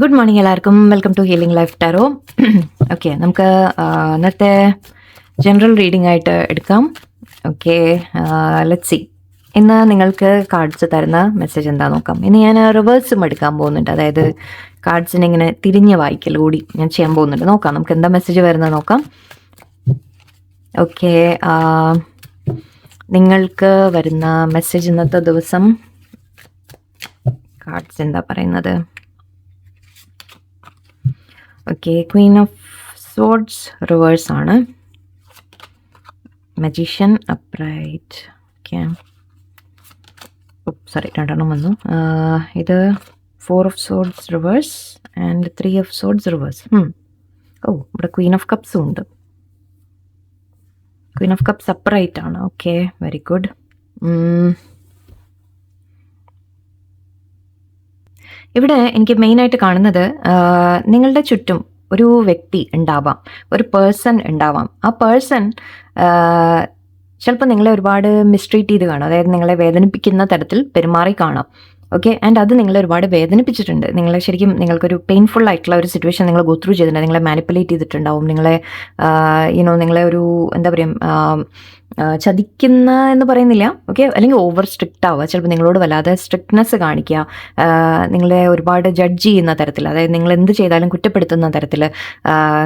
Good morning എല്ലാവർക്കും. Welcome to healing life tarot okay നമുക്ക് ഇന്നത്തെ ജനറൽ റീഡിംഗ് ആയിട്ട് എടുക്കാം. ഓക്കെ ലെറ്റ് സി ഇന്ന് നിങ്ങൾക്ക് കാർഡ്സ് തരുന്ന മെസ്സേജ് എന്താ നോക്കാം. ഇന്ന് ഞാൻ റിവേഴ്സും എടുക്കാൻ പോകുന്നുണ്ട്. അതായത് കാർഡ്സിനെ ഇങ്ങനെ തിരിഞ്ഞ് വായിക്കൽ കൂടി ഞാൻ ചെയ്യാൻ പോകുന്നുണ്ട്. നോക്കാം നമുക്ക് എന്താ മെസ്സേജ് വരുന്നത് നോക്കാം. ഓക്കെ നിങ്ങൾക്ക് വരുന്ന മെസ്സേജ് ഇന്നത്തെ ദിവസം കാർഡ്സ് എന്താ പറയുന്നത്? Okay queen of swords reverse ആണ്. മജീഷ്യൻ അപ്രൈറ്റ് ഓക്കെ സോറി രണ്ടെണ്ണം വന്നു. ഇത് four of swords reverse and three of swords reverse oh ഇവിടെ ക്വീൻ ഓഫ് കപ്സും ഉണ്ട്. ക്വീൻ ഓഫ് കപ്പ് സെപ്പറേറ്റ് ആണ്. ഓക്കെ വെരി ഗുഡ് ഇവിടെ എനിക്ക് മെയിനായിട്ട് കാണുന്നത് നിങ്ങളുടെ ചുറ്റും ഒരു വ്യക്തി ഉണ്ടാവാം ഒരു പേഴ്സൺ ഉണ്ടാവാം. ആ പേഴ്സൺ ചിലപ്പോൾ നിങ്ങളെ ഒരുപാട് മിസ്ട്രീറ്റ് ചെയ്ത് കാണാം. അതായത് നിങ്ങളെ വേദനിപ്പിക്കുന്ന തരത്തിൽ പെരുമാറി കാണാം. ഓക്കെ ആൻഡ് അത് നിങ്ങളെ ഒരുപാട് വേദനിപ്പിച്ചിട്ടുണ്ട്. നിങ്ങളെ ശരിക്കും നിങ്ങൾക്കൊരു പെയിൻഫുൾ ആയിട്ടുള്ള ഒരു സിറ്റുവേഷൻ നിങ്ങൾ ഗോത്രൂ ചെയ്തിട്ടുണ്ട്. നിങ്ങളെ മാനിപ്പുലേറ്റ് ചെയ്തിട്ടുണ്ടാവും. നിങ്ങളെ യുനോ നിങ്ങളെ ഒരു എന്താ പറയുക ചതിക്കുന്ന എന്ന് പറയുന്നില്ല. ഓക്കെ അല്ലെങ്കിൽ ഓവർ സ്ട്രിക്റ്റ് ആവുക. ചിലപ്പോൾ നിങ്ങളോട് വല്ലാതെ സ്ട്രിക്ട്നെസ് കാണിക്കുക. നിങ്ങളെ ഒരുപാട് ജഡ്ജ് ചെയ്യുന്ന തരത്തിൽ അതായത് നിങ്ങൾ എന്ത് ചെയ്താലും കുറ്റപ്പെടുത്തുന്ന തരത്തിൽ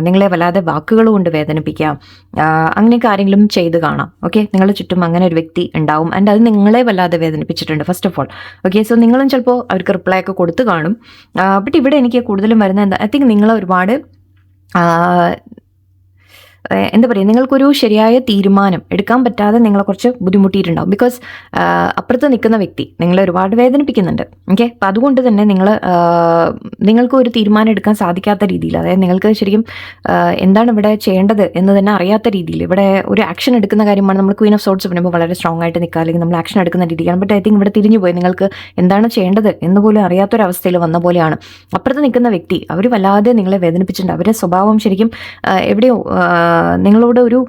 നിങ്ങളെ വല്ലാതെ വാക്കുകൾ കൊണ്ട് വേദനിപ്പിക്കുക. അങ്ങനെയൊക്കെ ആരെങ്കിലും ചെയ്ത് കാണാം. ഓക്കെ നിങ്ങളുടെ ചുറ്റും അങ്ങനെ ഒരു വ്യക്തി ഉണ്ടാവും. ആൻഡ് അത് നിങ്ങളെ വല്ലാതെ വേദനിപ്പിച്ചിട്ടുണ്ട് first of all okay so നിങ്ങളും ചിലപ്പോൾ അവർക്ക് റിപ്ലൈ ഒക്കെ കൊടുത്ത് കാണും. ബട്ട് ഇവിടെ എനിക്ക് കൂടുതലും വരുന്ന എന്താ ഐ തിങ്ക് നിങ്ങളെ ഒരുപാട് എന്താ പറയുക നിങ്ങൾക്കൊരു ശരിയായ തീരുമാനം എടുക്കാൻ പറ്റാതെ നിങ്ങളെ കുറച്ച് ബുദ്ധിമുട്ടിയിട്ടുണ്ടാവും. ബിക്കോസ് അപ്പുറത്ത് നിൽക്കുന്ന വ്യക്തി നിങ്ങളെ ഒരുപാട് വേദനിപ്പിക്കുന്നുണ്ട്. ഓക്കെ അപ്പം അതുകൊണ്ട് തന്നെ നിങ്ങൾ നിങ്ങൾക്ക് ഒരു തീരുമാനം എടുക്കാൻ സാധിക്കാത്ത രീതിയിൽ അതായത് നിങ്ങൾക്ക് ശരിക്കും എന്താണ് ഇവിടെ ചെയ്യേണ്ടത് എന്ന് തന്നെ അറിയാത്ത രീതിയിൽ ഇവിടെ ഒരു ആക്ഷൻ എടുക്കുന്ന കാര്യമാണ് നമ്മൾ ക്വീൻ ഓഫ് സോട്ട്സ് പറയുമ്പോൾ വളരെ സ്ട്രോങ് ആയിട്ട് നിൽക്കുക അല്ലെങ്കിൽ നമ്മൾ ആക്ഷൻ എടുക്കുന്ന രീതിയാണ് ബട്ട് ഐ തിങ്ക് ഇവിടെ തിരിഞ്ഞു പോയി നിങ്ങൾക്ക് എന്താണ് ചെയ്യേണ്ടത് എന്ന് പോലും അറിയാത്തൊരവസ്ഥയിൽ വന്ന പോലെയാണ്. അപ്പുറത്ത് നിൽക്കുന്ന വ്യക്തി അവർ വല്ലാതെ നിങ്ങളെ വേദനിപ്പിച്ചിട്ടുണ്ട്. അവരുടെ സ്വഭാവം ശരിക്കും എവിടെയോ നിങ്ങളോട് ഒരു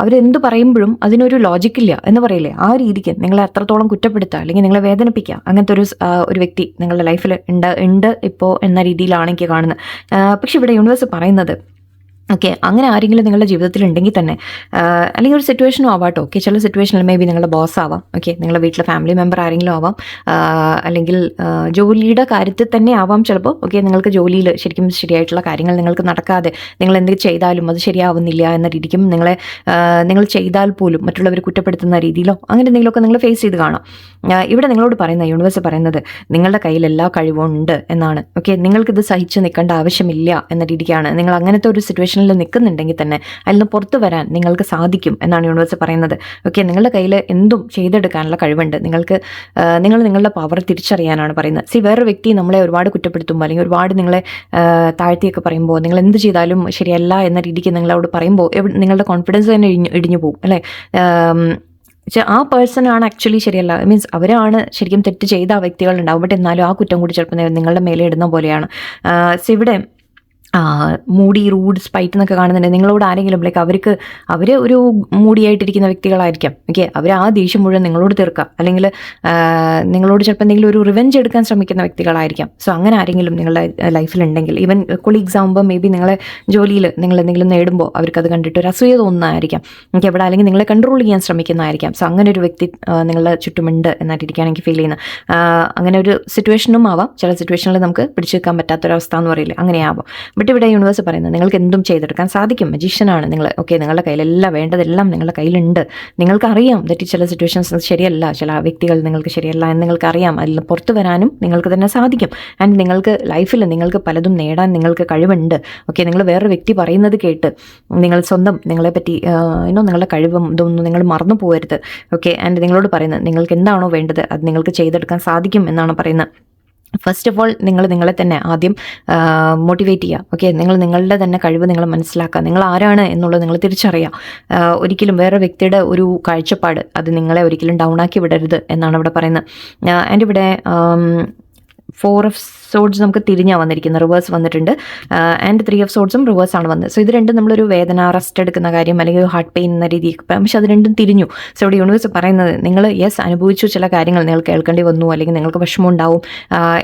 അവരെന്ത് പറയുമ്പോഴും അതിനൊരു ലോജിക്കില്ല എന്ന് പറയില്ലേ? ആ രീതിക്ക് നിങ്ങളെ എത്രത്തോളം കുറ്റപ്പെടുത്തുക അല്ലെങ്കിൽ നിങ്ങളെ വേദനിപ്പിക്കുക അങ്ങനത്തെ ഒരു ഒരു വ്യക്തി നിങ്ങളുടെ ലൈഫിൽ ഉണ്ട് ഉണ്ട് ഇപ്പോൾ എന്ന രീതിയിലാണ് എനിക്ക് കാണുന്നത്. പക്ഷെ ഇവിടെ യൂണിവേഴ്സ് പറയുന്നത് ഓക്കെ അങ്ങനെ ആരെങ്കിലും നിങ്ങളുടെ ജീവിതത്തിൽ ഉണ്ടെങ്കിൽ തന്നെ അല്ലെങ്കിൽ ഒരു സിറ്റുവേഷനും ആവാട്ടോ. ഓക്കെ ചില സിറ്റുവേഷനിൽ മേ ബി നിങ്ങളുടെ ബോസ് ആവാം. ഓക്കെ നിങ്ങളുടെ വീട്ടിലെ ഫാമിലി മെമ്പർ ആരെങ്കിലും ആവാം. അല്ലെങ്കിൽ ജോലിയുടെ കാര്യത്തിൽ തന്നെ ആവാം ചിലപ്പോൾ. ഓക്കെ നിങ്ങൾക്ക് ജോലിയിൽ ശരിക്കും ശരിയായിട്ടുള്ള കാര്യങ്ങൾ നിങ്ങൾക്ക് നടക്കാതെ നിങ്ങൾ എന്ത് ചെയ്താലും അത് ശരിയാവുന്നില്ല എന്ന രീതിക്കും നിങ്ങളെ നിങ്ങൾ ചെയ്താൽ പോലും മറ്റുള്ളവർ കുറ്റപ്പെടുത്തുന്ന രീതിയിലോ അങ്ങനെ എന്തെങ്കിലുമൊക്കെ നിങ്ങൾ ഫേസ് ചെയ്ത് കാണാം. ഇവിടെ നിങ്ങളോട് പറയുന്ന യൂണിവേഴ്സ് പറയുന്നത് നിങ്ങളുടെ കയ്യിൽ എല്ലാ കഴിവും ഉണ്ട് എന്നാണ്. ഓക്കെ നിങ്ങൾക്കിത് സഹിച്ച് നിൽക്കേണ്ട ആവശ്യമില്ല എന്ന രീതിക്കാണ്. നിങ്ങൾ അങ്ങനത്തെ ഒരു സിറ്റുവേഷനിൽ നിൽക്കുന്നുണ്ടെങ്കിൽ തന്നെ അതിൽ നിന്ന് പുറത്തു വരാൻ നിങ്ങൾക്ക് സാധിക്കും എന്നാണ് യൂണിവേഴ്സ് പറയുന്നത്. ഓക്കെ നിങ്ങളുടെ കയ്യിൽ എന്തും ചെയ്തെടുക്കാനുള്ള കഴിവുണ്ട്. നിങ്ങൾക്ക് നിങ്ങൾ നിങ്ങളുടെ പവർ തിരിച്ചറിയാനാണ് പറയുന്നത്. സി വേറൊരു വ്യക്തി നമ്മളെ ഒരുപാട് കുറ്റപ്പെടുത്തുമ്പോൾ അല്ലെങ്കിൽ ഒരുപാട് നിങ്ങളെ താഴ്ത്തിയൊക്കെ പറയുമ്പോൾ നിങ്ങൾ എന്ത് ചെയ്താലും ശരിയല്ല എന്ന രീതിക്ക് നിങ്ങളോട് പറയുമ്പോൾ നിങ്ങളുടെ കോൺഫിഡൻസ് തന്നെ ഇടിഞ്ഞു ഇടിഞ്ഞു പോകും അല്ലേ? പക്ഷേ ആ പേഴ്സൺ ആണ് ആക്ച്വലി ശരിയല്ല. മീൻസ് അവരാണ് ശരിക്കും തെറ്റ് ചെയ്ത ഉണ്ടാവും ബട്ട് എന്നാലും ആ കുറ്റം കൂടി ചിലപ്പോൾ നിങ്ങളുടെ മേലെ ഇടുന്ന പോലെയാണ്. സോ ഇവിടെ മൂടി റൂഡ് സ്പൈറ്റ് എന്നൊക്കെ കാണുന്നുണ്ട്. നിങ്ങളോട് ആരെങ്കിലും ലൈക്ക് അവർക്ക് അവർ ഒരു മൂടിയായിട്ടിരിക്കുന്ന വ്യക്തികളായിരിക്കാം. ഓക്കെ അവർ ആ ദേഷ്യം മുഴുവൻ നിങ്ങളോട് തീർക്കാം. അല്ലെങ്കിൽ നിങ്ങളോട് ചിലപ്പോൾ എന്തെങ്കിലും ഒരു റിവെഞ്ച് എടുക്കാൻ ശ്രമിക്കുന്ന വ്യക്തികളായിരിക്കാം. സോ അങ്ങനെ ആരെങ്കിലും നിങ്ങളുടെ ലൈഫിലുണ്ടെങ്കിൽ ഈവൻ കൊളീഗ്സ് ആകുമ്പോൾ മേ ബി നിങ്ങളെ ജോലിയിൽ നിങ്ങൾ എന്തെങ്കിലും നേടുമ്പോൾ അവർക്കത് കണ്ടിട്ട് ഒരു അസൂയ തോന്നുന്നതായിരിക്കാം. എനിക്ക് എവിടെ അല്ലെങ്കിൽ നിങ്ങളെ കൺട്രോൾ ചെയ്യാൻ ശ്രമിക്കുന്നതായിരിക്കാം. സോ അങ്ങനെ ഒരു വ്യക്തി നിങ്ങളുടെ ചുറ്റുമുണ്ട് എന്നായിട്ടിരിക്കുകയാണ് എനിക്ക് ഫീൽ ചെയ്യുന്നത്. അങ്ങനെ ഒരു സിറ്റുവേഷനും ആവാം. ചില സിറ്റുവേഷനിൽ നമുക്ക് പിടിച്ചു വെക്കാൻ പറ്റാത്തൊരവസ്ഥ എന്ന് പറയില്ലേ? അങ്ങനെ ആവാം ബട്ട് ഇവിടെ യൂണിവേഴ്സ് പറയുന്നത് നിങ്ങൾക്ക് എന്തും ചെയ്തെടുക്കാൻ സാധിക്കും. മജീഷ്യനാണ് നിങ്ങൾ ഓക്കെ നിങ്ങളുടെ കയ്യിലെല്ലാം വേണ്ടതെല്ലാം നിങ്ങളുടെ കയ്യിലുണ്ട്. നിങ്ങൾക്കറിയാം ദറ്റ് ചില സിറ്റുവേഷൻസ് ശരിയല്ല. ചില വ്യക്തികൾ നിങ്ങൾക്ക് ശരിയല്ല എന്ന് നിങ്ങൾക്ക് അറിയാം അതിൽ പുറത്തു വരാനും നിങ്ങൾക്ക് തന്നെ സാധിക്കും. ആൻഡ് നിങ്ങൾക്ക് ലൈഫിൽ നിങ്ങൾക്ക് പലതും നേടാൻ നിങ്ങൾക്ക് കഴിവുണ്ട്. ഓക്കെ നിങ്ങൾ വേറൊരു വ്യക്തി പറയുന്നത് കേട്ട് നിങ്ങൾ സ്വന്തം നിങ്ങളെപ്പറ്റി ഇന്നോ നിങ്ങളുടെ കഴിവും ഇതൊന്നും നിങ്ങൾ മറന്നു പോകരുത്. ഓക്കെ ആൻഡ് നിങ്ങളോട് പറയുന്നത് നിങ്ങൾക്ക് എന്താണോ വേണ്ടത് അത് നിങ്ങൾക്ക് ചെയ്തെടുക്കാൻ സാധിക്കും എന്നാണ് പറയുന്നത്. ഫസ്റ്റ് ഓഫ് ഓൾ നിങ്ങൾ നിങ്ങളെ തന്നെ ആദ്യം മോട്ടിവേറ്റ് ചെയ്യുക. ഓക്കെ നിങ്ങൾ നിങ്ങളുടെ തന്നെ കഴിവ് നിങ്ങൾ മനസ്സിലാക്കുക. നിങ്ങൾ ആരാണ് എന്നുള്ളത് നിങ്ങൾ തിരിച്ചറിയുക. ഒരിക്കലും വേറെ വ്യക്തിയുടെ ഒരു കാഴ്ചപ്പാട് അത് നിങ്ങളെ ഒരിക്കലും ഡൗൺ ആക്കി വിടരുത് എന്നാണ് ഇവിടെ പറയുന്നത്. ആൻഡ് ഇവിടെ ഫോർ ഓഫ് സോഡ്സ് നമുക്ക് തിരിഞ്ഞാണ് വന്നിരിക്കുന്നത്. റിവേഴ്സ് വന്നിട്ടുണ്ട്. ആൻഡ് ത്രീ ഓഫ് സോഡ്സും റിവേഴ്സ് ആണ് വന്നത്. സോ ഇത് രണ്ടും നമ്മളൊരു വേദന റെസ്റ്റ് എടുക്കുന്ന കാര്യം അല്ലെങ്കിൽ ഹാർട്ട് പെയിൻ എന്ന രീതിയിൽ പക്ഷെ അത് രണ്ടും തിരിഞ്ഞു. സോ ഇവിടെ യൂണിവേഴ്സ് പറയുന്നത് നിങ്ങൾ യെസ് അനുഭവിച്ചു ചില കാര്യങ്ങൾ നിങ്ങൾ കേൾക്കേണ്ടി വന്നു അല്ലെങ്കിൽ നിങ്ങൾക്ക് വിഷമം ഉണ്ടാവും.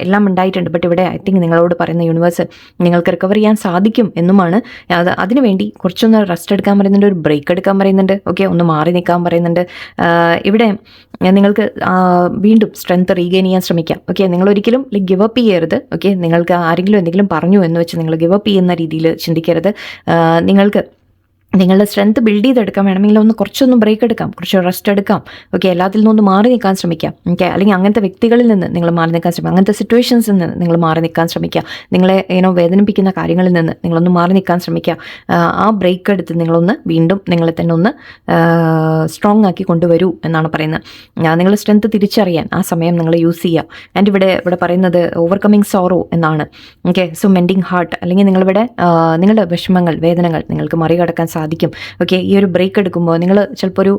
എല്ലാം ഉണ്ടായിട്ടുണ്ട്. ബട്ട് ഇവിടെ ഐ തിങ്ക് നിങ്ങളോട് പറയുന്ന യൂണിവേഴ്സ് നിങ്ങൾക്ക് റിക്കവർ ചെയ്യാൻ സാധിക്കും എന്നുമാണ്. അത് അതിനുവേണ്ടി കുറച്ചൊന്ന് റെസ്റ്റ് എടുക്കാൻ പറയുന്നുണ്ട് ഒരു ബ്രേക്ക് എടുക്കാൻ പറയുന്നുണ്ട്. ഓക്കെ ഒന്ന് മാറി നിൽക്കാൻ പറയുന്നുണ്ട്. ഇവിടെ നിങ്ങൾക്ക് വീണ്ടും സ്ട്രെങ്ത് റീഗെയിൻ ചെയ്യാൻ ശ്രമിക്കാം. ഓക്കെ നിങ്ങൾ ഒരിക്കലും ഗിവ് അപ്പ് ചെയ്യരുത്. ഓക്കെ നിങ്ങൾക്ക് ആരെങ്കിലും എന്തെങ്കിലും പറഞ്ഞു എന്ന് വെച്ച് നിങ്ങൾ ഗിവപ്പ് ചെയ്യുന്ന രീതിയിൽ ചിന്തിക്കരുത്. നിങ്ങൾക്ക് നിങ്ങളുടെ സ്ട്രെങ്ത് ബിൽഡ് ചെയ്തെടുക്കാൻ വേണമെങ്കിൽ ഒന്ന് കുറച്ചൊന്ന് ബ്രേക്ക് എടുക്കാം. കുറച്ച് റെസ്റ്റ് എടുക്കാം. ഓക്കെ എല്ലാത്തിൽ നിന്നും മാറി നിൽക്കാൻ ശ്രമിക്കാം. ഓക്കെ അല്ലെങ്കിൽ അങ്ങനത്തെ വ്യക്തികളിൽ നിന്ന് നിങ്ങൾ മാറി നിൽക്കാൻ ശ്രമിക്കുക അങ്ങനത്തെ സിറ്റുവേഷൻസിൽ നിന്ന് നിങ്ങൾ മാറി നിൽക്കാൻ ശ്രമിക്കുക നിങ്ങളെ ഏനോ വേദനിപ്പിക്കുന്ന കാര്യങ്ങളിൽ നിന്ന് നിങ്ങളൊന്ന് മാറി നിൽക്കാൻ ശ്രമിക്കുക ആ, ബ്രേക്ക് എടുത്ത് നിങ്ങളൊന്ന് വീണ്ടും നിങ്ങളെ തന്നെ ഒന്ന് സ്ട്രോങ് ആക്കി കൊണ്ടുവരൂ എന്നാണ് പറയുന്നത്. നിങ്ങളുടെ സ്ട്രെങ്ത് തിരിച്ചറിയാൻ ആ സമയം നിങ്ങൾ യൂസ് ചെയ്യുക ആൻഡ് ഇവിടെ ഇവിടെ പറയുന്നത് ഓവർകമ്മിങ് സോറോ എന്നാണ്. ഓക്കെ സോ മെൻഡിങ് ഹാർട്ട് അല്ലെങ്കിൽ നിങ്ങളിവിടെ നിങ്ങളുടെ വിഷമങ്ങൾ വേദനകൾ നിങ്ങൾക്ക് മറികടക്കാൻ സാധിക്കും. ഓക്കെ ഈ ഒരു ബ്രേക്ക് എടുക്കുമ്പോൾ നിങ്ങൾ ചിലപ്പോൾ ഒരു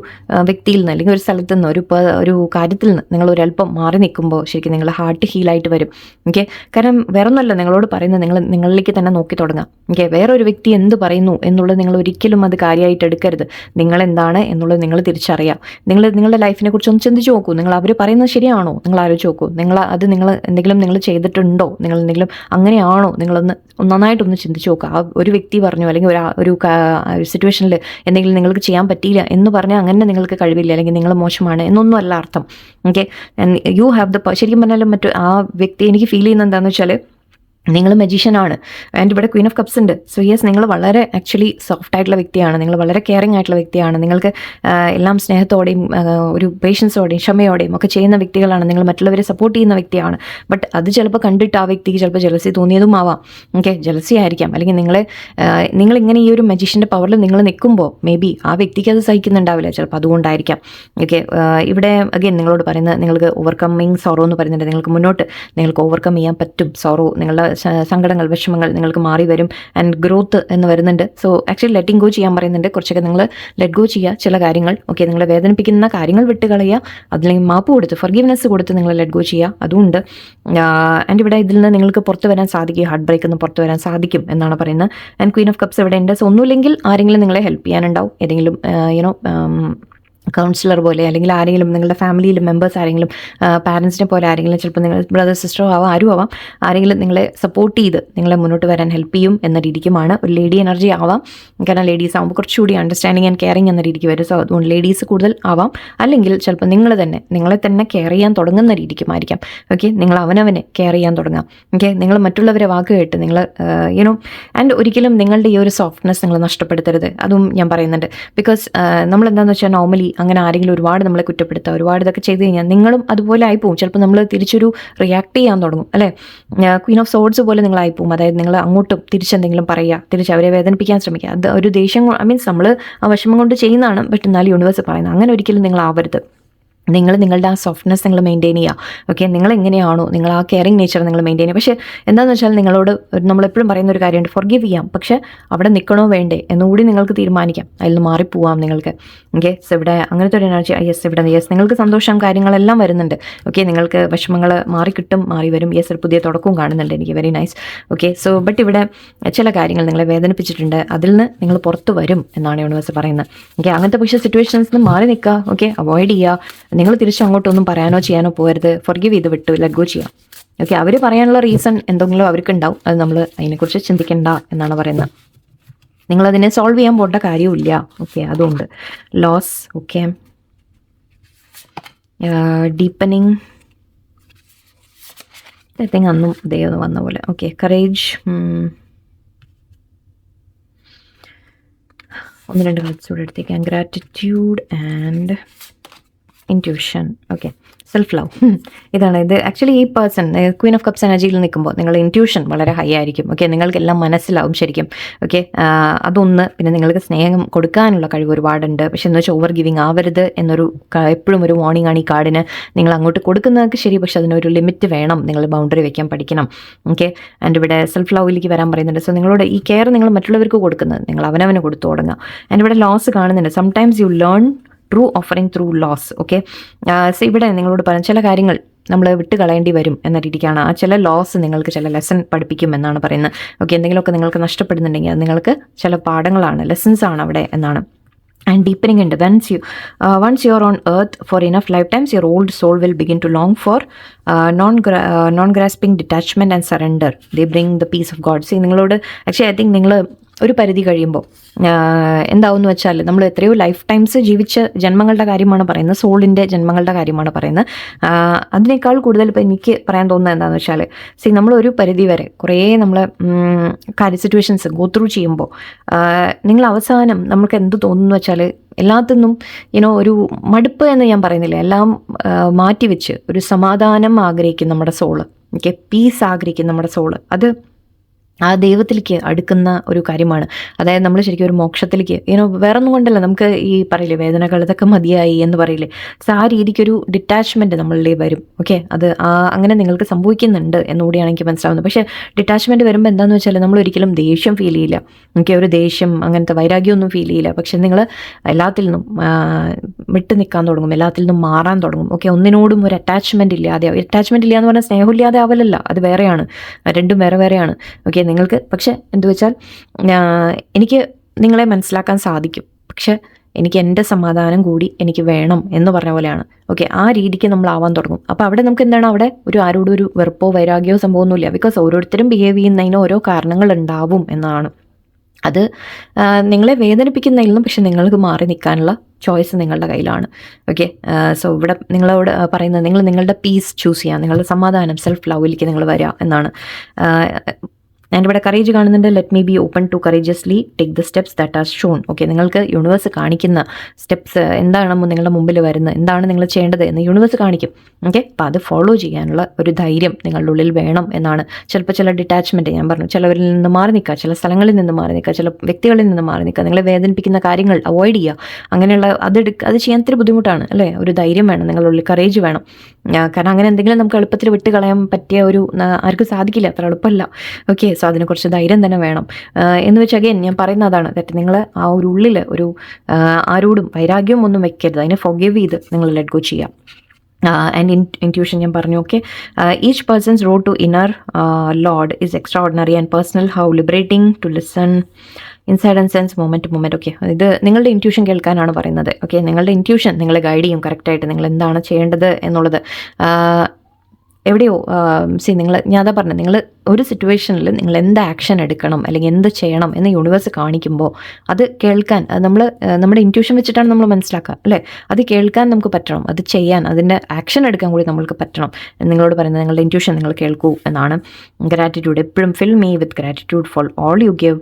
വ്യക്തിയിൽ നിന്ന് അല്ലെങ്കിൽ ഒരു സ്ഥലത്ത് നിന്ന് ഒരു ഒരു കാര്യത്തിൽ നിന്ന് നിങ്ങൾ ഒരല്പം മാറി നിൽക്കുമ്പോൾ ശരിക്കും നിങ്ങളുടെ ഹാർട്ട് ഹീലായിട്ട് വരും. ഓക്കെ കാരണം വേറൊന്നുമല്ല നിങ്ങളോട് പറയുന്നത് നിങ്ങൾ നിങ്ങളിലേക്ക് തന്നെ നോക്കി തുടങ്ങാം. ഓക്കെ വേറൊരു വ്യക്തി എന്ത് പറയുന്നു എന്നുള്ളത് നിങ്ങൾ ഒരിക്കലും അത് കാര്യമായിട്ട് എടുക്കരുത്. നിങ്ങൾ എന്താണ് എന്നുള്ളത് നിങ്ങൾ തിരിച്ചറിയാം. നിങ്ങൾ നിങ്ങളുടെ ലൈഫിനെ കുറിച്ച് ഒന്ന് ചിന്തിച്ച് നോക്കൂ. നിങ്ങൾ അവർ പറയുന്നത് ശരിയാണോ നിങ്ങൾ ആലോചിച്ച് നോക്കൂ. നിങ്ങൾ അത് നിങ്ങൾ എന്തെങ്കിലും നിങ്ങൾ ചെയ്തിട്ടുണ്ടോ? നിങ്ങൾ എന്തെങ്കിലും അങ്ങനെയാണോ? നിങ്ങളൊന്ന് നന്നായിട്ടൊന്ന് ചിന്തിച്ച് നോക്കുക ആ ഒരു വ്യക്തി പറഞ്ഞു അല്ലെങ്കിൽ ഒരു ഒരു സിറ്റുവേഷനിൽ എന്തെങ്കിലും നിങ്ങൾക്ക് ചെയ്യാൻ പറ്റിയില്ല എന്ന് പറഞ്ഞാൽ അങ്ങനെ നിങ്ങൾക്ക് കഴിവില്ല അല്ലെങ്കിൽ നിങ്ങൾ മോശമാണ് എന്നൊന്നും അല്ല അർത്ഥം. ഓക്കെ യു ഹാവ് ദ ശരിക്കും പറഞ്ഞാലും മറ്റു ആ വ്യക്തി എനിക്ക് ഫീൽ ചെയ്യുന്ന എന്താണെന്ന് വെച്ചാൽ നിങ്ങൾ മജീഷ്യനാണ് ആൻഡ് ഇവിടെ ക്വീൻ ഓഫ് കപ്സ് ഉണ്ട്. സോ യെസ് നിങ്ങൾ വളരെ ആക്ച്വലി സോഫ്റ്റ് ആയിട്ടുള്ള വ്യക്തിയാണ്. നിങ്ങൾ വളരെ കെയറിംഗ് ആയിട്ടുള്ള വ്യക്തിയാണ്. നിങ്ങൾക്ക് എല്ലാം സ്നേഹത്തോടെയും ഒരു പേഷ്യൻസോടെയും ക്ഷമയോടെയും ഒക്കെ ചെയ്യുന്ന വ്യക്തികളാണ്. നിങ്ങൾ മറ്റുള്ളവരെ സപ്പോർട്ട് ചെയ്യുന്ന വ്യക്തിയാണ്. ബട്ട് അത് ചിലപ്പോൾ കണ്ടിട്ട് ആ വ്യക്തിക്ക് ചിലപ്പോൾ ജലസി തോന്നിയതും ആവാം. ഓക്കെ ജലസി ആയിരിക്കാം. അല്ലെങ്കിൽ നിങ്ങളെ നിങ്ങളിങ്ങനെ ഈ ഒരു മജീഷ്യന്റെ പവറിൽ നിങ്ങൾ നിൽക്കുമ്പോൾ മേ ബി ആ വ്യക്തിക്ക് അത് സഹിക്കുന്നുണ്ടാവില്ല. ചിലപ്പോൾ അതുകൊണ്ടായിരിക്കാം. ഓക്കെ ഇവിടെ അഗെയിൻ നിങ്ങളോട് പറയുന്നത് നിങ്ങൾക്ക് ഓവർകമ്മിങ് സോറോ എന്ന് പറയുന്നുണ്ട്. നിങ്ങൾക്ക് മുന്നോട്ട് നിങ്ങൾക്ക് ഓവർകം ചെയ്യാൻ പറ്റും. സോറോ നിങ്ങളുടെ സങ്കടങ്ങൾ വിഷമങ്ങൾ നിങ്ങൾക്ക് മാറി വരും ആൻഡ് ഗ്രോത്ത് എന്ന് വരുന്നുണ്ട്. സോ ആക്ച്വലി ലെറ്റിംഗ് ഗോ ചെയ്യാൻ പറയുന്നുണ്ട്. കുറച്ചൊക്കെ നിങ്ങൾ ലെറ്റ് ഗോ ചെയ്യുക ചില കാര്യങ്ങൾ ഓക്കെ നിങ്ങളെ വേദനിപ്പിക്കുന്ന കാര്യങ്ങൾ വിട്ട് കളയുക അതിലേക്ക് മാപ്പ് കൊടുത്ത് ഫർഗീവ്നെസ് കൊടുത്ത് നിങ്ങൾ ലെറ്റ് ഗോ ചെയ്യുക അതുകൊണ്ട് ആൻഡ് ഇവിടെ ഇതിൽ നിന്ന് നിങ്ങൾക്ക് പുറത്ത് വരാൻ സാധിക്കും ഹാർട്ട് ബ്രേക്ക് നിന്ന് പുറത്ത് വരാൻ സാധിക്കും എന്നാണ് പറയുന്നത്. ആൻഡ് ക്വീൻ ഓഫ് കപ്സ് ഇവിടെ ഉണ്ട്. സോ ഒന്നുമില്ലെങ്കിൽ ആരെങ്കിലും നിങ്ങളെ ഹെൽപ്പ് ചെയ്യാനുണ്ടാവും. ഏതെങ്കിലും യുനോ കൗൺസിലർ പോലെ അല്ലെങ്കിൽ ആരെങ്കിലും നിങ്ങളുടെ ഫാമിലിയിൽ മെമ്പേഴ്സ് ആരെങ്കിലും പാരൻസിനെ പോലെ ആരെങ്കിലും ചിലപ്പോൾ നിങ്ങൾ ബ്രദർ സിസ്റ്ററോ ആവാം ആരും ആവാം ആരെങ്കിലും നിങ്ങളെ സപ്പോർട്ട് ചെയ്ത് നിങ്ങളെ മുന്നോട്ട് വരാൻ ഹെൽപ്പ് ചെയ്യും എന്ന രീതിക്കുമാണ് ഒരു ലേഡി എനർജി ആവാം. കാരണം ലേഡീസ് ആകുമ്പോൾ കുറച്ചുകൂടി അണ്ടർസ്റ്റാൻഡിങ് ആൻഡ് കെയറിങ് എന്ന രീതിക്ക് വരും. സോ അതുകൊണ്ട് ലേഡീസ് കൂടുതൽ ആവാം. അല്ലെങ്കിൽ ചിലപ്പോൾ നിങ്ങൾ തന്നെ നിങ്ങളെ തന്നെ കെയർ ചെയ്യാൻ തുടങ്ങുന്ന രീതിക്കുമായിരിക്കാം. ഓക്കെ നിങ്ങൾ അവനവനെ കെയർ ചെയ്യാൻ തുടങ്ങാം. ഓക്കെ നിങ്ങൾ മറ്റുള്ളവരെ വാക്ക് കേട്ട് നിങ്ങൾ യുനോ ആൻഡ് ഒരിക്കലും നിങ്ങളുടെ ഈ ഒരു സോഫ്റ്റ്നെസ് നിങ്ങൾ നഷ്ടപ്പെടുത്തരുത്. അതും ഞാൻ പറയുന്നുണ്ട്. ബിക്കോസ് നമ്മൾ എന്താണെന്ന് വെച്ചാൽ നോർമലി അങ്ങനെ ആരെങ്കിലും ഒരുപാട് നമ്മളെ കുറ്റപ്പെടുത്തുക ഒരുപാട് ഇതൊക്കെ ചെയ്ത് കഴിഞ്ഞാൽ നിങ്ങളും അതുപോലെ ആയിപ്പോവും. ചിലപ്പോൾ നമ്മൾ തിരിച്ചൊരു റിയാക്ട് ചെയ്യാൻ തുടങ്ങും അല്ലേ? ക്വീൻ ഓഫ് സോഡ്സ് പോലെ നിങ്ങൾ ആയിപ്പോവും. അതായത് നിങ്ങൾ അങ്ങോട്ടും തിരിച്ചെന്തെങ്കിലും പറയുക തിരിച്ച് അവരെ വേദനിപ്പിക്കാൻ ശ്രമിക്കുക അത് ഒരു ദേഷ്യം മീൻസ് നമ്മൾ ആ വിഷമം കൊണ്ട് ചെയ്യുന്നതാണ് ബട്ട് എന്നാലും യൂണിവേഴ്സ് പറയുന്നത്. അങ്ങനെ ഒരിക്കലും നിങ്ങൾ ആവരുത്. നിങ്ങൾ നിങ്ങളുടെ ആ സോഫ്റ്റ്നെസ് നിങ്ങൾ മെയിന്റെയിൻ ചെയ്യുക. ഓക്കെ നിങ്ങൾ എങ്ങനെയാണോ നിങ്ങൾ ആ കെയറിങ് നേച്ചർ നിങ്ങൾ മെയിന്റെയിൻ ചെയ്യുക. പക്ഷേ എന്താണെന്ന് വെച്ചാൽ നിങ്ങളോട് നമ്മളെപ്പോഴും പറയുന്ന ഒരു കാര്യമുണ്ട് ഫോർഗീവ് ചെയ്യാം. പക്ഷേ അവിടെ നിൽക്കണോ വേണ്ടേ എന്നുകൂടി നിങ്ങൾക്ക് തീരുമാനിക്കാം. അതിൽ നിന്ന് മാറിപ്പോവാം നിങ്ങൾക്ക്. ഓക്കെ ഇവിടെ അങ്ങനത്തെ ഒരു എനർജി യെസ് ഇവിടെ യെസ് നിങ്ങൾക്ക് സന്തോഷം കാര്യങ്ങളെല്ലാം വരുന്നുണ്ട്. ഓക്കെ നിങ്ങൾക്ക് വിഷമങ്ങൾ മാറിക്കിട്ടും മാറി വരും. യെസ് ഒരു പുതിയ തുടക്കവും കാണുന്നുണ്ട്. എനിക്ക് very nice okay so but ഇവിടെ ചില കാര്യങ്ങൾ നിങ്ങളെ വേദനിപ്പിച്ചിട്ടുണ്ട്. അതിൽ നിന്ന് നിങ്ങൾ പുറത്തു വരും എന്നാണ് യൂണിവേഴ്സ് പറയുന്നത്. ഓക്കെ അങ്ങനത്തെ പക്ഷേ സിറ്റുവേഷൻസ് നിന്ന് മാറി നിൽക്കുക. ഓക്കെ അവോയ്ഡ് ചെയ്യുക. നിങ്ങൾ തിരിച്ചു അങ്ങോട്ടൊന്നും പറയാനോ ചെയ്യാനോ പോകരുത് ഫൊർഗീവ് ചെയ്ത് വിട്ടു. ലെറ്റ് ഗോ ചെയ്യാം. ഓക്കെ അവർ പറയാനുള്ള റീസൺ എന്തെങ്കിലും അവർക്ക് ഉണ്ടാവും അത് നമ്മൾ അതിനെക്കുറിച്ച് ചിന്തിക്കണ്ട എന്നാണ് പറയുന്നത്. നിങ്ങൾ അതിനെ സോൾവ് ചെയ്യാൻ പോകേണ്ട കാര്യമില്ല ഓക്കെ അതുകൊണ്ട് ലോസ് ഓക്കെ ഡീപ്പനിങ് ഐ അന്നും ഇതേ ഒന്ന് വന്ന പോലെ. ഓക്കെ കറേജ് ഒന്ന് രണ്ട് കാർഡ്സ് കൂടെ എടുത്തേക്കാം. Gratitude and intuition okay self love ഇതാണ്. ഇത് ആക്ച്വലി ഈ പേഴ്സൺ ക്വീൻ ഓഫ് കപ്സ് എനർജിയിൽ നിൽക്കുമ്പോൾ നിങ്ങളുടെ ഇന്റ്യൂഷൻ വളരെ ഹൈ ആയിരിക്കും. ഓക്കെ നിങ്ങൾക്കെല്ലാം മനസ്സിലാവും ശരിക്കും. ഓക്കെ അതൊന്ന് പിന്നെ നിങ്ങൾക്ക് സ്നേഹം കൊടുക്കാനുള്ള കഴിവ് ഒരുപാടുണ്ട്. പക്ഷെ എന്ന് വെച്ചാൽ ഓവർ ഗിവിങ് ആവരുത് എന്നൊരു എപ്പോഴും ഒരു വാർണിംഗ് ആണ് ഈ കാർഡിന്. നിങ്ങൾ അങ്ങോട്ട് കൊടുക്കുന്നതൊക്കെ ശരി പക്ഷെ അതിനൊരു ലിമിറ്റ് വേണം. നിങ്ങൾ ബൗണ്ടറി വെക്കാൻ പഠിക്കണം. ഓക്കെ ആൻഡ് ഇവിടെ സെൽഫ് ലവിലേക്ക് വരാൻ പറയുന്നുണ്ട്. സോ നിങ്ങളോട് ഈ കെയർ നിങ്ങൾ മറ്റുള്ളവർക്ക് കൊടുക്കുന്നത്. നിങ്ങൾ അവനവന് കൊടുത്തു തുടങ്ങുക. ആൻഡ് ഇവിടെ ലോസ് കാണുന്നുണ്ട്. Sometimes you learn through offering through loss okay so ഇവിടെ നിങ്ങളോട് പറഞ്ഞ ചില കാര്യങ്ങൾ നമ്മൾ വിട്ട് കളയേണ്ടി വരും എന്ന രീതിക്കാണ് ആ ചില ലോസ് നിങ്ങൾക്ക് ചില ലെസൺ പഠിപ്പിക്കും എന്നാണ് പറയുന്നത്. ഓക്കെ എന്തെങ്കിലുമൊക്കെ നിങ്ങൾക്ക് നഷ്ടപ്പെടുന്നുണ്ടെങ്കിൽ അത് നിങ്ങൾക്ക് ചില പാഠങ്ങളാണ് ലെസൺസ് ആണ് അവിടെ എന്നാണ്. ആൻഡ് ഡീപ്പനിങ് ഉണ്ട് once you once your own earth for enough lifetimes your old soul will begin to long for for non non grasping detachment and surrender. They bring the peace of god. See നിങ്ങളോട് actually I think നിങ്ങൾ ഒരു പരിധി കഴിയുമ്പോൾ എന്താവും വെച്ചാൽ നമ്മൾ എത്രയോ life times ജീവിച്ച ജന്മങ്ങളുടെ കാര്യമാണ് പറയുന്നത് സോളിന്റെ ജന്മങ്ങളുടെ കാര്യമാണ് പറയുന്നത്. അതിനേക്കാൾ കൂടുതൽ ഇപ്പോൾ എനിക്ക് പറയാൻ തോന്നുന്നത് എന്താണെന്ന് വെച്ചാൽ സി നമ്മളൊരു പരിധി വരെ കുറേ നമ്മൾ കാര്യ സിറ്റുവേഷൻസ് ഗോ ത്രൂ ചെയ്യുമ്പോൾ നിങ്ങൾ അവസാനം നമുക്ക് എന്ത് തോന്നുന്നു വെച്ചാൽ എല്ലാത്തിനും യുനോ ഒരു മടുപ്പ് എന്ന് ഞാൻ പറയുന്നില്ല. എല്ലാം മാറ്റിവെച്ച് ഒരു സമാധാനം ആഗ്രഹിക്കും നമ്മുടെ സോൾ ഓക്കെ പീസ് ആഗ്രഹിക്കും നമ്മുടെ സോൾ അത് ആ ദൈവത്തിലേക്ക് അടുക്കുന്ന ഒരു കാര്യമാണ്. അതായത് നമ്മൾ ശരിക്കും ഒരു മോക്ഷത്തിലേക്ക് ഏനോ വേറൊന്നും കൊണ്ടല്ല. നമുക്ക് ഈ പറയില്ലേ വേദനകൾ ഇതൊക്കെ മതിയായി എന്ന് പറയില്ലേ. സോ ആ രീതിക്കൊരു ഡിറ്റാച്ച്മെന്റ് നമ്മളിലേ വരും. ഓക്കെ അത് അങ്ങനെ നിങ്ങൾക്ക് സംഭവിക്കുന്നുണ്ട് എന്നുകൂടിയാണ് എനിക്ക് മനസ്സിലാവുന്നത്. പക്ഷേ ഡിറ്റാച്ച്മെന്റ് വരുമ്പോൾ എന്താണെന്ന് വെച്ചാൽ നമ്മൾ ഒരിക്കലും ദേഷ്യം ഫീൽ ചെയ്യില്ല. എനിക്ക് ഒരു ദേഷ്യം അങ്ങനത്തെ വൈരാഗ്യമൊന്നും ഫീൽ ചെയ്യില്ല. പക്ഷേ നിങ്ങൾ എല്ലാത്തിൽ നിന്നും വിട്ടു നിൽക്കാൻ തുടങ്ങും. എല്ലാത്തിൽ നിന്നും മാറാൻ തുടങ്ങും. ഓക്കെ ഒന്നിനോടും ഒരു അറ്റാച്ച്മെന്റ് ഇല്ലാതെ അറ്റാച്ച്മെന്റ് ഇല്ല എന്ന് പറഞ്ഞാൽ സ്നേഹമില്ലാതെ ആവലല്ല. അത് വേറെയാണ്. രണ്ടും വേറെ വേറെയാണ്. ഓക്കെ നിങ്ങൾക്ക്. പക്ഷെ എന്തു വെച്ചാൽ എനിക്ക് നിങ്ങളെ മനസ്സിലാക്കാൻ സാധിക്കും. പക്ഷെ എനിക്ക് എന്റെ സമാധാനം കൂടി എനിക്ക് വേണം എന്ന് പറഞ്ഞ പോലെയാണ്. ഓക്കെ ആ രീതിക്ക് നമ്മൾ ആവാൻ തുടങ്ങും. അപ്പോൾ അവിടെ നമുക്ക് എന്താണ്? അവിടെ ഒരു ആരോടും ഒരു വെറുപ്പോ വൈരാഗ്യമോ സംഭവമൊന്നുമില്ല. ബിക്കോസ് ഓരോരുത്തരും ബിഹേവ് ചെയ്യുന്നതിന് ഓരോ കാരണങ്ങൾ ഉണ്ടാവും എന്നാണ്. അത് നിങ്ങളെ വേദനിപ്പിക്കുന്നതിൽ നിന്നും പക്ഷെ നിങ്ങൾക്ക് മാറി നിൽക്കാനുള്ള ചോയ്സ് നിങ്ങളുടെ കയ്യിലാണ്. ഓക്കെ സോ ഇവിടെ നിങ്ങളോട് പറയുന്നത് നിങ്ങൾ നിങ്ങളുടെ പീസ് ചൂസ് ചെയ്യുക. നിങ്ങളുടെ സമാധാനം സെൽഫ് ലവിലേക്ക് നിങ്ങൾ വരിക എന്നാണ്. ആ, ഇവിടെ കറേജ് കാണുന്നുണ്ട്. Let me be open to courageously take the steps that are shown okay നിങ്ങൾക്ക് യൂണിവേഴ്സ് കാണിക്കുന്ന സ്റ്റെപ്സ് എന്താണ് നിങ്ങളുടെ മുമ്പിൽ വരുന്നത്? എന്താണ് നിങ്ങൾ ചെയ്യേണ്ടത് എന്ന് യൂണിവേഴ്സ് കാണിക്കും. ഓക്കെ അപ്പോൾ അത് ഫോളോ ചെയ്യാനുള്ള ഒരു ധൈര്യം നിങ്ങളുടെ ഉള്ളിൽ വേണം എന്നാണ്. ചിലപ്പോൾ ചില ഡിറ്റാച്ച്മെന്റ് ഞാൻ പറഞ്ഞു ചിലവരിൽ നിന്ന് മാറി നിൽക്കുക ചില സ്ഥലങ്ങളിൽ നിന്ന് മാറി നിൽക്കുക ചില വ്യക്തികളിൽ നിന്ന് മാറി നിൽക്കുക നിങ്ങളെ വേദനിപ്പിക്കുന്ന കാര്യങ്ങൾ അവോയ്ഡ് ചെയ്യുക അങ്ങനെയുള്ള അത് എടുക്കുക അത് ചെയ്യാൻ ഇത്തിരി ബുദ്ധിമുട്ടാണ് അല്ലേ? ഒരു ധൈര്യം വേണം നിങ്ങളുടെ ഉള്ളിൽ കറേജ് വേണം. കാരണം അങ്ങനെ എന്തെങ്കിലും നമുക്ക് എളുപ്പത്തിൽ വിട്ട് കളയാൻ പറ്റിയ ഒരു ആർക്കും സാധിക്കില്ല അത്ര എളുപ്പമല്ല. ഓക്കെ സോ അതിന് കുറച്ച് ധൈര്യം തന്നെ വേണം. എന്ന് വെച്ച് അഗൈൻ ഞാൻ പറയുന്ന അതാണ്. തെറ്റ് നിങ്ങൾ ആ ഒരു ഉള്ളിൽ ഒരു ആരോടും വൈരാഗ്യം ഒന്നും വെക്കരുത്. അതിനെ ഫൊഗീവ് ചെയ്ത് നിങ്ങൾ ലെറ്റ് ഗോ ചെയ്യാം. ആൻഡ് ഇൻ ഇന്റ്യൂഷൻ ഞാൻ പറഞ്ഞു okay each person's road to inner lord is extraordinary and personal how liberating to listen inside and sense moment moment okay ഇത് നിങ്ങളുടെ ഇന്റ്യൂഷൻ കേൾക്കാനാണ് പറയുന്നത് ഓക്കെ നിങ്ങളുടെ ഇന്റ്യൂഷൻ നിങ്ങളെ ഗൈഡ് ചെയ്യും കറക്റ്റായിട്ട് നിങ്ങൾ എന്താണ് ചെയ്യേണ്ടത് എന്നുള്ളത്. എവിടെയോ സി നിങ്ങൾ ഞാൻ അതാ പറഞ്ഞത് നിങ്ങൾ ഒരു സിറ്റുവേഷനിൽ നിങ്ങൾ എന്ത് ആക്ഷൻ എടുക്കണം അല്ലെങ്കിൽ എന്ത് ചെയ്യണം എന്ന് യൂണിവേഴ്സ് കാണിക്കുമ്പോൾ അത് കേൾക്കാൻ അത് നമ്മൾ നമ്മുടെ ഇന്റ്യൂഷൻ വെച്ചിട്ടാണ് നമ്മൾ മനസ്സിലാക്കുക അല്ലേ? അത് കേൾക്കാൻ നമുക്ക് പറ്റണം അത് ചെയ്യാൻ അതിന്റെ ആക്ഷൻ എടുക്കാൻ കൂടി നമ്മൾക്ക് പറ്റണം. നിങ്ങളോട് പറയുന്നത് നിങ്ങളുടെ ഇന്റ്യൂഷൻ നിങ്ങൾ കേൾക്കൂ എന്നാണ്. ഗ്രാറ്റിറ്റ്യൂഡ് എപ്പോഴും fill me with gratitude for all you give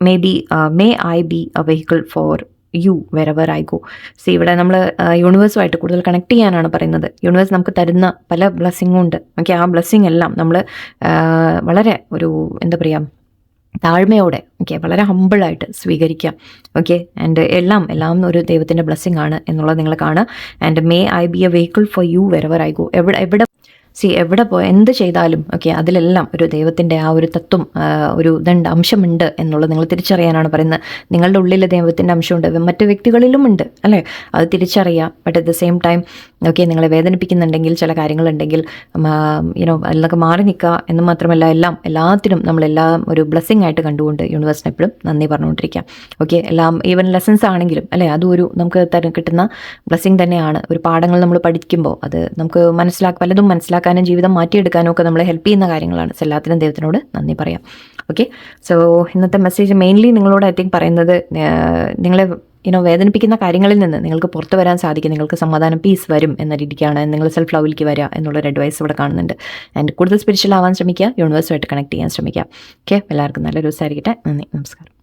may be may I be a vehicle for you wherever I go see ഇവിടെ നമ്മൾ യൂണിവേഴ്സുമായിട്ട് കൂടുതൽ കണക്ട് ചെയ്യാനാണ് പറയുന്നത്. യൂണിവേഴ്സ് നമുക്ക് തരുന്ന പല ബ്ലെസ്സിങ്ങും ഉണ്ട്. ഓക്കെ ആ ബ്ലെസ്സിങ് എല്ലാം നമ്മൾ വളരെ ഒരു എന്താ പറയുക താഴ്മയോടെ ഓക്കെ വളരെ ഹമ്പിളായിട്ട് സ്വീകരിക്കാം. ഓക്കെ ആൻഡ് എല്ലാം എല്ലാം ഒരു ദൈവത്തിന്റെ ബ്ലെസ്സിങ് ആണ് എന്നുള്ളത് നിങ്ങൾ കാണുക. And may I be a vehicle for you wherever I go എവിടെ എവിടെ സി എവിടെ പോ എന്ത് ചെയ്താലും ഓക്കെ അതിലെല്ലാം ഒരു ദൈവത്തിന്റെ ആ ഒരു തത്വം ഒരു ഇതുണ്ട് അംശമുണ്ട് എന്നുള്ളത് നിങ്ങൾ തിരിച്ചറിയാനാണ് പറയുന്നത്. നിങ്ങളുടെ ഉള്ളിൽ ദൈവത്തിന്റെ അംശമുണ്ട് മറ്റു വ്യക്തികളിലും ഉണ്ട് അല്ലേ? അത് തിരിച്ചറിയാം. But at the same time okay നിങ്ങളെ വേദനിപ്പിക്കുന്നുണ്ടെങ്കിൽ ചില കാര്യങ്ങളുണ്ടെങ്കിൽ യുനോ അതിലൊക്കെ മാറി നിൽക്കുക എന്ന് മാത്രമല്ല എല്ലാം എല്ലാത്തിനും നമ്മളെല്ലാം ഒരു ബ്ലെസ്സിങ് ആയിട്ട് കണ്ടുകൊണ്ട് യൂണിവേഴ്സിന് എപ്പോഴും നന്ദി പറഞ്ഞുകൊണ്ടിരിക്കാം. ഓക്കെ എല്ലാം ഈവൻ ലെസൺസ് ആണെങ്കിലും അല്ലേ? അതും ഒരു നമുക്ക് തരും കിട്ടുന്ന ബ്ലെസ്സിങ് തന്നെയാണ്. ഒരു പാഠങ്ങൾ നമ്മൾ പഠിക്കുമ്പോൾ അത് നമുക്ക് മനസ്സിലാക്കി പലതും മനസ്സിലാക്കാനും ജീവിതം മാറ്റിയെടുക്കാനും ഒക്കെ നമ്മളെ ഹെൽപ്പ് ചെയ്യുന്ന കാര്യങ്ങളാണ്. എല്ലാത്തിനും ദൈവത്തിനോട് നന്ദി പറയാം. ഓക്കെ സോ ഇന്നത്തെ മെസ്സേജ് മെയിൻലി നിങ്ങളോട് ഐ തിങ്ക് പറയുന്നത് നിങ്ങളെ യുനോ വേദനിപ്പിക്കുന്ന കാര്യങ്ങളിൽ നിന്ന് നിങ്ങൾക്ക് പുറത്തു വരാൻ സാധിക്കും. നിങ്ങൾക്ക് സമാധാനം പീസ് വരും എന്ന രീതിക്കാണ്. നിങ്ങൾ സെൽഫ് ലവിലേക്ക് വരിക എന്നുള്ളൊരു അഡ്വൈസ് ഇവിടെ കാണുന്നുണ്ട്. ആൻഡ് കൂടുതൽ സ്പിരിച്വൽ ആവാൻ ശ്രമിക്കുക യൂണിവേഴ്സുമായിട്ട് കണക്ട് ചെയ്യാൻ ശ്രമിക്കുക. ഓക്കെ എല്ലാവർക്കും നല്ലൊരു ദിവസമായിരിക്കട്ടെ. നന്ദി. നമസ്കാരം.